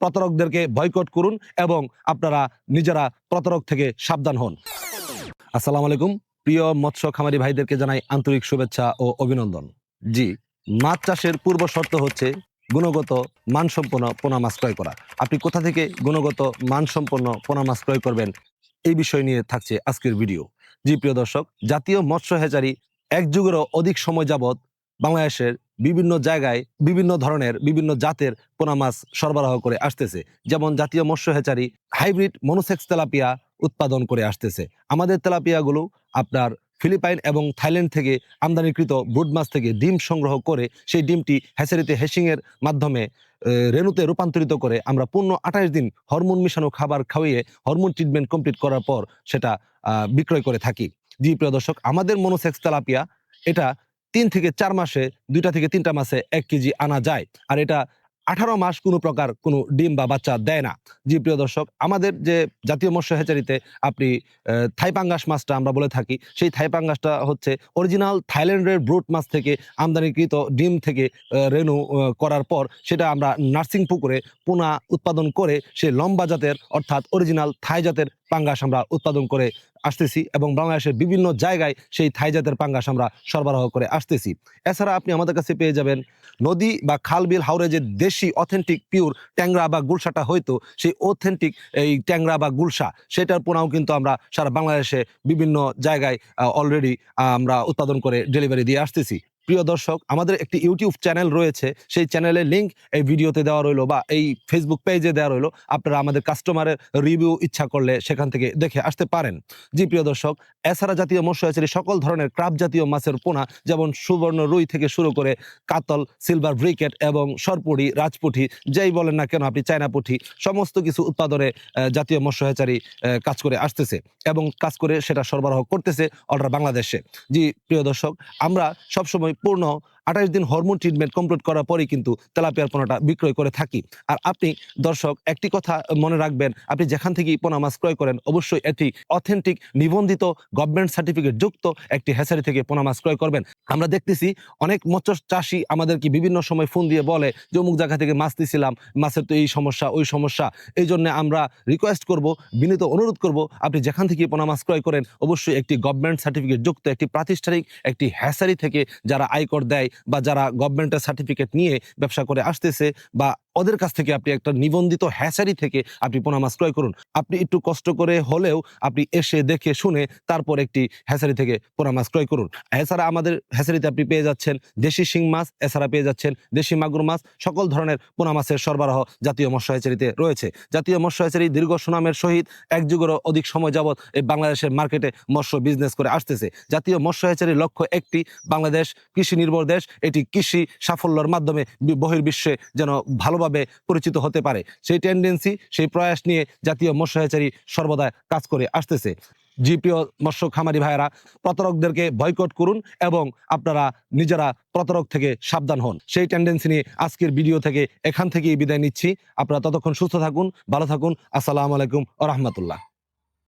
প্রতারকদেরকে boycott করুন এবং আপনারা নিজেরা প্রতারক থেকে সাবধান হন। আসসালামু আলাইকুম। প্রিয় মৎস্য খামারি ভাইদেরকে জানাই আন্তরিক শুভেচ্ছা ও অভিনন্দন। জি, মাছ চাষের পূর্ব শর্ত হচ্ছে গুণগত মানসম্পন্ন পোনা মাছ ক্রয় করা। আপনি কোথা থেকে গুণগত মানসম্পন্ন পোনা মাছ ক্রয় করবেন এই বিষয় নিয়ে থাকছে আজকের ভিডিও। জি, প্রিয় দর্শক, জাতীয় মৎস্য হেচারি এক যুগেরও অধিক সময় যাবৎ বাংলাদেশের বিভিন্ন জায়গায় বিভিন্ন ধরনের বিভিন্ন জাতের পোনা মাছ সরবরাহ করে আসতেছে। যেমন জাতীয় মৎস্য হেচারি, হাইব্রিড মনোসেক্স তেলাপিয়া উৎপাদন করে আসতেছে। আমাদের তেলাপিয়াগুলো আপনার ফিলিপাইন এবং থাইল্যান্ড থেকে আমদানিকৃত ব্রুড মাছ থেকে ডিম সংগ্রহ করে সেই ডিমটি হ্যাচারিতে হেসিংয়ের মাধ্যমে রেণুতে রূপান্তরিত করে আমরা পূর্ণ আঠাশ দিন হরমোন মিশানো খাবার খাওয়িয়ে হরমোন ট্রিটমেন্ট কমপ্লিট করার পর সেটা বিক্রয় করে থাকি। জি, প্রিয় দর্শক, আমাদের মনোসেক্স তেলাপিয়া, এটা তিন থেকে চার মাসে, দুইটা থেকে তিনটা মাসে এক কেজি আনা যায়। আর এটা আঠারো মাস কোনো প্রকার কোনো ডিম বা বাচ্চা দেয় না। জি, প্রিয় দর্শক, আমাদের যে জাতীয় মৎস্য হেচারিতে আপনি থাইপাঙ্গাস মাছটা আমরা বলে থাকি, সেই থাইপাঙ্গাসটা হচ্ছে অরিজিনাল থাইল্যান্ডের ব্রুট মাছ থেকে আমদানিকৃত ডিম থেকে রেণু করার পর সেটা আমরা নার্সিং পুকুরে পোনা উৎপাদন করে সেই লম্বা জাতের অর্থাৎ অরিজিনাল থাই জাতের পাঙ্গাস আমরা উৎপাদন করে আসতেছি এবং বাংলাদেশের বিভিন্ন জায়গায় সেই থাই জাতের পাঙ্গাস আমরা সরবরাহ করে আসতেছি। এছাড়া আপনি আমাদের কাছে পেয়ে যাবেন নদী বা খাল বিল হাওড়ে যে দেশি অথেন্টিক পিওর ট্যাংরা বা গুলশাটা হয়তো, সেই অথেন্টিক এই ট্যাংরা বা গুলশা, সেটার পোনাও কিন্তু আমরা সারা বাংলাদেশে বিভিন্ন জায়গায় অলরেডি আমরা উৎপাদন করে ডেলিভারি দিয়ে আসতেছি। প্রিয় দর্শক আমাদের একটি ইউটিউব চ্যানেল রয়েছে। সেই চ্যানেলের লিঙ্ক এই ভিডিওতে দেওয়া রইল বা এই ফেসবুক পেজে দেওয়া রইল। আপনারা আমাদের কাস্টমারের রিভিউ ইচ্ছা করলে সেখান থেকে দেখে আসতে পারেন। জি প্রিয় দর্শক এছাড়া জাতীয় মৎস্য হয়েছে সকল ধরনের ক্রাব জাতীয় মাছের পোনা যেমন সুবর্ণ রুই থেকে শুরু করে কাতল সিলভার ব্রিকেট এবং সরপুটি রাজপুঠি যেই বলেন না কেন আপনি চায়না পুঁটি সমস্ত কিছু উৎপাদনে জাতীয় মৎস্য হেচারি আহ, কাজ করে আসতেছে এবং কাজ করে সেটা সরবরাহ করতেছে অর্ডার বাংলাদেশে। জি প্রিয় দর্শক আমরা সবসময় পূর্ণ আঠাশ দিন হরমোন ট্রিটমেন্ট কমপ্লিট করার পরেই কিন্তু তেলাপিয়ার পোনাটা বিক্রয় করে থাকি। আর আপনি দর্শক, একটি কথা মনে রাখবেন, আপনি যেখান থেকেই পোনা মাছ ক্রয় করেন, অবশ্যই এটি অথেন্টিক নিবন্ধিত গভর্নমেন্ট সার্টিফিকেট যুক্ত একটি হ্যাচারি থেকে পোনা মাছ ক্রয় করবেন। আমরা দেখতেছি অনেক মৎস্য চাষি আমাদেরকে বিভিন্ন সময় ফোন দিয়ে বলে যে, অমুক জায়গা থেকে মাছ দিছিলাম, মাছের তো এই সমস্যা, ওই সমস্যা। এই জন্য আমরা রিকোয়েস্ট করব, বিনীত অনুরোধ করব, আপনি যেখান থেকে পোনা মাছ ক্রয় করেন, অবশ্যই একটি গভর্নমেন্ট সার্টিফিকেট যুক্ত একটি প্রাতিষ্ঠানিক একটি হ্যাসারি থেকে যারা আয়কর দেয় বা যারা গভর্নমেন্টের সার্টিফিকেট নিয়ে ব্যবসা করে আসতেছে বা ওদের কাছ থেকে আপনি একটা নিবন্ধিত হ্যাচারি থেকে আপনি পোনা মাছ ক্রয় করুন। আপনি একটু কষ্ট করে হলেও আপনি এসে দেখে শুনে তারপর একটি হ্যাচারি থেকে পোনা মাছ ক্রয় করুন। এছাড়া আমাদের হ্যাচারিতে আপনি পেয়ে যাচ্ছেন দেশি শিং মাছ, এছাড়া পেয়ে যাচ্ছেন দেশি মাগুর মাছ, সকল ধরনের পোনা মাছের সরবরাহ জাতীয় মৎস্য হ্যাচারিতে রয়েছে। জাতীয় মৎস্য হ্যাচারি দীর্ঘ সুনামের সহিত এক যুগেরও অধিক সময় যাবৎ এই বাংলাদেশের মার্কেটে মৎস্য বিজনেস করে আসতেছে। জাতীয় মৎস্য হ্যাচারির লক্ষ্য একটি, বাংলাদেশ কৃষি নির্ভর দেশ। এটি কৃষি সাফল্যের মাধ্যমে বহির্বিশ্বে যেন ভালোভাবে পরিচিত হতে পারে। সেই টেন্ডেন্সি সেই প্রয়াস নিয়ে জাতীয় মৎস্যচারী সর্বদা কাজ করে আসতেছে। জিপিও মৎস্য খামারি ভাইয়েরা, প্রতারকদেরকে বয়কট করুন এবং আপনারা নিজেরা প্রতারক থেকে সাবধান হন। সেই টেন্ডেন্সি নিয়ে আজকের ভিডিও থেকে এখান থেকেই বিদায় নিচ্ছি। আপনারা ততক্ষণ সুস্থ থাকুন, ভালো থাকুন। আসসালামু আলাইকুম ও রহমতুল্লাহ।